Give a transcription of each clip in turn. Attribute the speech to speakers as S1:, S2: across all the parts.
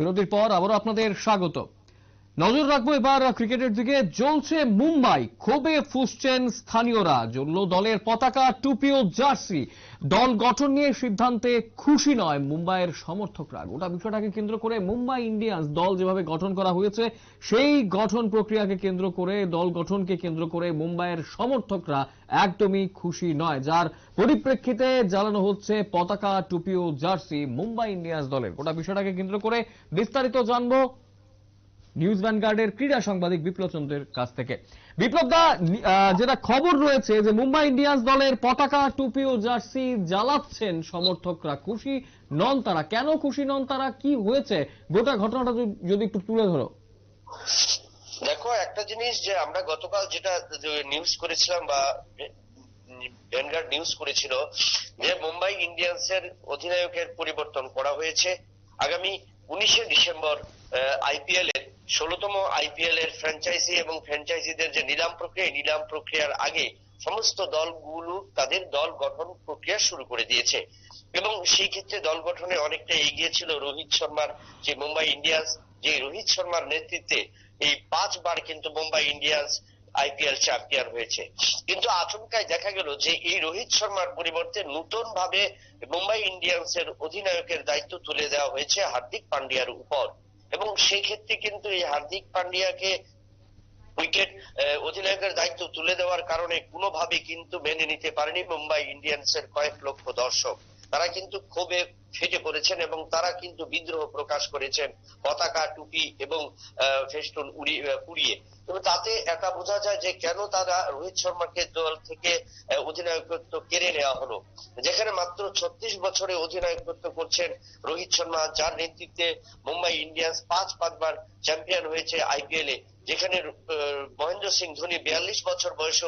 S1: বিরতির পর আবারও আপনাদের স্বাগত। নজর রাখব এবার ক্রিকেটের দিকে। জ্বলছে মুম্বাই, ক্ষোভে ফুসছেন স্থানীয়রা। জ্বলল দলের পতাকা টুপি ও জার্সি। দল গঠন নিয়ে সিদ্ধান্তে খুশি নয় মুম্বাইয়ের সমর্থকরা। গোটা বিষয়টাকে কেন্দ্র করে মুম্বাই ইন্ডিয়ান্স দল যেভাবে গঠন করা হয়েছে, সেই গঠন প্রক্রিয়াকে কেন্দ্র করে, দল গঠনকে কেন্দ্র করে মুম্বাইয়ের সমর্থকরা একদমই খুশি নয়। যার পরিপ্রেক্ষিতে জ্বালানো হচ্ছে পতাকা টুপি ও জার্সি মুম্বাই ইন্ডিয়ান্স দলের। গোটা বিষয়টাকে কেন্দ্র করে বিস্তারিত জানব নিউজ ভ্যানগার্ডের ক্রীড়া সাংবাদিক বিপ্লব চন্দ্রের কাছ থেকে। বিপ্লব দা যেটা খবর রয়েছে যে মুম্বাই ইন্ডিয়ান্স দলের পতাকা, টুপি ও জার্সি জ্বালাচ্ছেন সমর্থকরা। খুশি নন তারা। কেন খুশি নন তারা? কি হয়েছে? গোটা ঘটনাটা যদি- যদি একটু তুলে ধরো।
S2: দেখো, একটা জিনিস যে আমরা গতকাল যেটা নিউজ করেছিলাম বা ভ্যানগার্ড নিউজ করেছিল যে মুম্বাই ইন্ডিয়ান্সের অধিনায়কের পরিবর্তন করা হয়েছে। আগামী উনিশে ডিসেম্বর আইপিএল এর ষোলতম আইপিএল এর ফ্র্যাঞ্চাইজি এবং ফ্র্যাঞ্চাইজিদের যে নিলাম প্রক্রিয়া নিলাম প্রক্রিয়ার আগে সমস্ত দলগুলো তাদের দল গঠন প্রক্রিয়া শুরু করে দিয়েছে। এবং সেই ক্ষেত্রে দল গঠনে অনেকটা এগিয়ে ছিল রোহিত শর্মার যে মুম্বাই ইন্ডিয়ান্স, যে রোহিত শর্মার নেতৃত্বে এই পাঁচবার কিন্তু মুম্বাই ইন্ডিয়ান্স আইপিএল চ্যাম্পিয়ন হয়েছে। কিন্তু আচমকায় দেখা গেল যে এই রোহিত শর্মার পরিবর্তে নতুন ভাবে মুম্বাই ইন্ডিয়ান্সের অধিনায়কের দায়িত্ব তুলে দেওয়া হয়েছে হার্দিক পান্ডিয়ার উপর। এবং সেই ক্ষেত্রে কিন্তু এই হার্দিক পান্ডিয়াকে উইকেট অধিনায়কের দায়িত্ব তুলে দেওয়ার কারণে কোনোভাবে কিন্তু মেনে নিতে পারেনি মুম্বাই ইন্ডিয়ান্সের কয়েক লক্ষ দর্শক। তারা কিন্তু ক্ষোভে ফেটে পড়েছেন এবং তারা কিন্তু বিদ্রোহ প্রকাশ করেছেন, পতাকা, টুপি এবং ফেস্টুন উড়িয়ে তবে তাতে এটা বোঝা যায় যে কেন তারা রোহিত শর্মাকে দল থেকে অধিনায়কত্ব কেড়ে নেওয়া হলো। যেখানে মাত্র ছত্রিশ বছরে অধিনায়কত্ব করছেন রোহিত শর্মা, যার নেতৃত্বে মুম্বাই ইন্ডিয়ান্স পাঁচ পাঁচবার চ্যাম্পিয়ন হয়েছে আইপিএল। এ যেখানে মহেন্দ্র সিং ধোনি বিয়াল্লিশ বছর বয়সে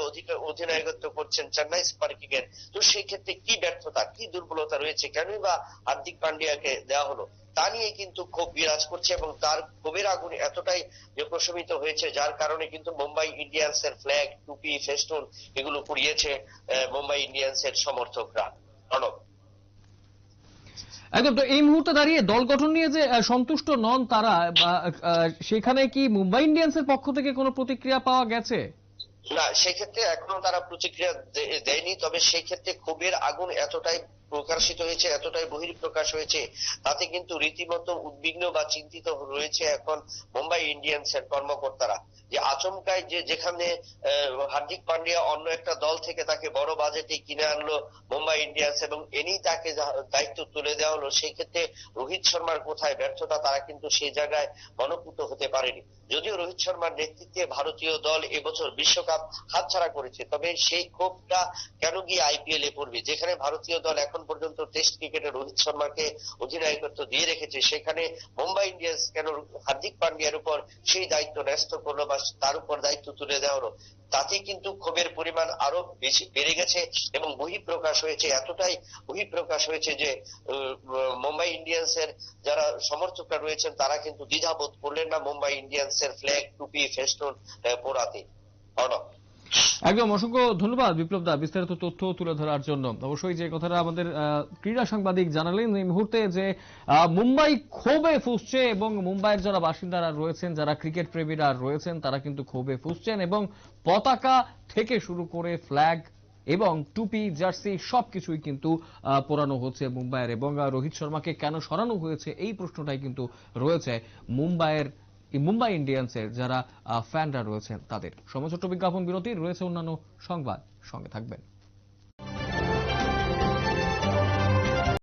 S2: অধিনায়কত্ব করছেন চেন্নাই সুপার কিংয়ের তো সেই ক্ষেত্রে কি ব্যর্থতা, কি দুর্বলতা রয়েছে? কেনই বা হার্দিক পান্ডিয়াকে দেওয়া হলো? তা নিয়ে কিন্তু ক্ষোভ বিরাজ করছে এবং তার ক্ষোভের আগুন এতটাই প্রশমিত হয়েছে, যার কারণে কিন্তু মুম্বাই ইন্ডিয়ান্সের ফ্ল্যাগ টুপি, ফেস্টুন এগুলো পুড়িয়েছে মুম্বাই ইন্ডিয়ান্সের সমর্থকরা। অনব
S1: একদম, তো এই মুহূর্তে দাঁড়িয়ে দল গঠন নিয়ে যে সন্তুষ্ট নন তারা সেখানে কি মুম্বাই ইন্ডিয়ান্সের পক্ষ থেকে কোনো প্রতিক্রিয়া পাওয়া গেছে?
S2: না, সেক্ষেত্রে এখনও তারা প্রতিক্রিয়া দেয়নি, তবে সেই ক্ষেত্রে ক্ষোভের আগুন এতটাই প্রকাশিত হয়েছে, এতটাই বহির্প্রকাশ হয়েছে, তাতে কিন্তু রীতিমতো উদ্বিগ্ন বা চিন্তিত রয়েছে এখন মুম্বাই ইন্ডিয়ান্সের কর্মকর্তারা। যে আচমকায় যে যেখানে হার্দিক পান্ডিয়া অন্য একটা দল থেকে তাকে বড় বাজেটে কিনে আনলো মুম্বাই ইন্ডিয়ান্স এবং এনেই তাকে দায়িত্ব তুলে দেওয়া হলো সেই ক্ষেত্রে রোহিত শর্মার কোথায় ব্যর্থতা তারা কিন্তু সেই জায়গায় মনোপুত হতে পারেনি। যদিও রোহিত শর্মার নেতৃত্বে ভারতীয় দল এবছর বিশ্বকাপ হাতছাড়া করেছে, তবে সেই ক্ষোভটা কেন গিয়ে আইপিএল এ পড়বে? যেখানে ভারতীয় দল এখন পর্যন্ত টেস্ট ক্রিকেটে রোহিত শর্মাকে অধিনায়কত্ব দিয়ে রেখেছে, সেখানে মুম্বাই ইন্ডিয়ান্স কেন হার্দিক পান্ডিয়ার উপর সেই দায়িত্ব ন্যস্ত করল বা তার উপর দায়িত্ব তুলে দেওয়া হলো। তাতে কিন্তু ক্ষোভের পরিমাণ আরও বেশি বেড়ে গেছে এবং বহিঃপ্রকাশ হয়েছে। এতটাই বহিঃপ্রকাশ হয়েছে যে মুম্বাই মুম্বাই ইন্ডিয়ান্সের যারা সমর্থকরা রয়েছেন, তারা কিন্তু দ্বিধাবোধ করলেন না মুম্বাই ইন্ডিয়ান্সের ফ্ল্যাগ, টুপি, ফেস্টুন পোড়াতে অনব
S1: একদম অসংখ্য ধন্যবাদ বিপ্লব দা বিস্তারিত তথ্য তুলে ধরার জন্য। অবশ্যই যে কথাটা আমাদের ক্রীড়া সাংবাদিক জানালেন এই মুহূর্তে যে মুম্বাই ক্ষোভে ফুসছে এবং মুম্বাইয়ের যারা বাসিন্দারা রয়েছেন, যারা ক্রিকেট প্রেমীরা রয়েছেন, তারা কিন্তু ক্ষোভে ফুসছেন এবং পতাকা থেকে শুরু করে ফ্ল্যাগ এবং টুপি, জার্সি সবকিছুই কিন্তু পোড়ানো হচ্ছে মুম্বাইয়ের। এবং রোহিত শর্মাকে কেন সরানো হয়েছে, এই প্রশ্নটাই কিন্তু রয়েছে মুম্বাইয়ের মুম্বাই ইন্ডিয়ান্সের যারা ফ্যানরা রয়েছেন তাদের। সমস্ত বিজ্ঞাপন বিরতি রয়েছে অন্যান্য সংবাদ। সঙ্গে থাকবেন।